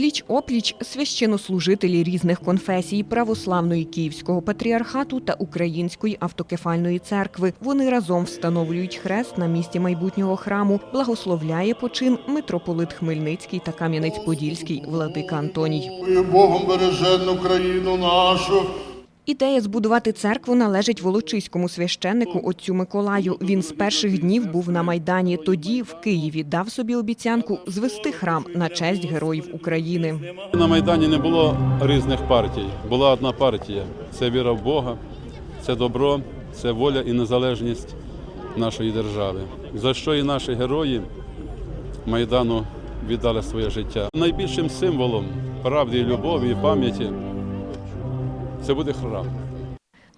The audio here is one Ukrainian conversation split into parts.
Пліч опліч священнослужителі різних конфесій православної Київського патріархату та Української автокефальної церкви. Вони разом встановлюють хрест на місці майбутнього храму. Благословляє почин митрополит Хмельницький та Кам'янець-Подільський владика Антоній. Богом бережену країну нашу. Ідея збудувати церкву належить волочиському священнику отцю Миколаю. Він з перших днів був на майдані. Тоді в Києві дав собі обіцянку звести храм на честь героїв України. На Майдані не було різних партій. Була одна партія. Це віра в Бога, це добро, це воля і незалежність нашої держави. За що і наші герої Майдану віддали своє життя. Найбільшим символом правди, любові і пам'яті це буде храм.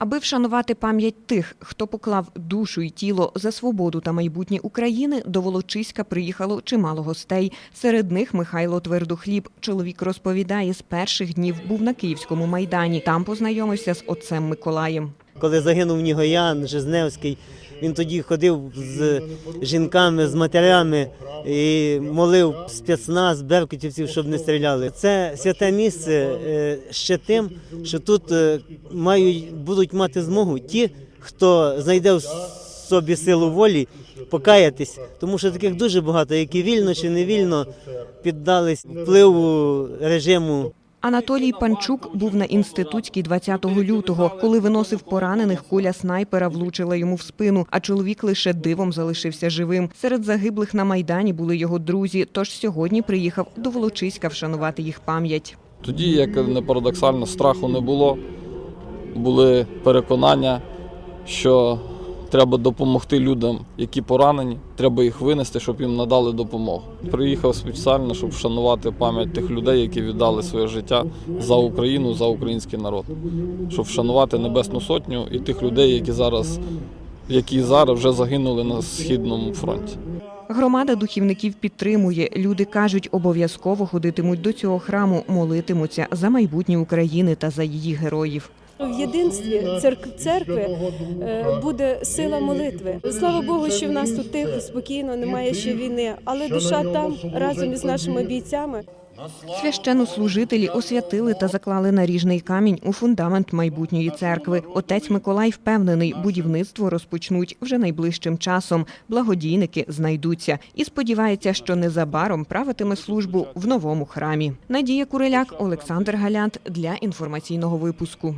Аби вшанувати пам'ять тих, хто поклав душу і тіло за свободу та майбутнє України, до Волочиська приїхало чимало гостей. Серед них Михайло Твердохліб. Чоловік розповідає, з перших днів був на Київському майдані. Там познайомився з отцем Миколаєм. Коли загинув Нігоян Жизневський, він тоді ходив з жінками, з матерями і молив спецназ, беркутівців, щоб не стріляли. Це святе місце е, ще тим, що тут е, мають, будуть мати змогу ті, хто знайде в собі силу волі покаятись, тому що таких дуже багато, які вільно чи невільно піддались впливу режиму Анатолій Панчук був на інститутській 20 лютого. Коли виносив поранених, куля снайпера влучила йому в спину, а чоловік лише дивом залишився живим. Серед загиблих на майдані були його друзі. Тож сьогодні приїхав до Волочиська вшанувати їх пам'ять. Тоді, як не парадоксально, страху не було. Були переконання, що треба допомогти людям, які поранені, треба їх винести, щоб їм надали допомогу. Приїхав спеціально, щоб вшанувати пам'ять тих людей, які віддали своє життя за Україну, за український народ, щоб вшанувати Небесну Сотню і тих людей, які зараз, які зараз вже загинули на східному фронті. Громада духівників підтримує. Люди кажуть, обов'язково ходитимуть до цього храму, молитимуться за майбутнє України та за її героїв. В єдинстві церк- церкви е, буде сила молитви. Слава Богу, що в нас тут тихо, спокійно, немає ще війни, але душа там разом із нашими бійцями. Священнослужителі освятили та заклали наріжний камінь у фундамент майбутньої церкви. Отець Миколай впевнений, будівництво розпочнуть вже найближчим часом. Благодійники знайдуться і сподівається, що незабаром правитиме службу в новому храмі. Надія Куриляк, Олександр Галянт для інформаційного випуску.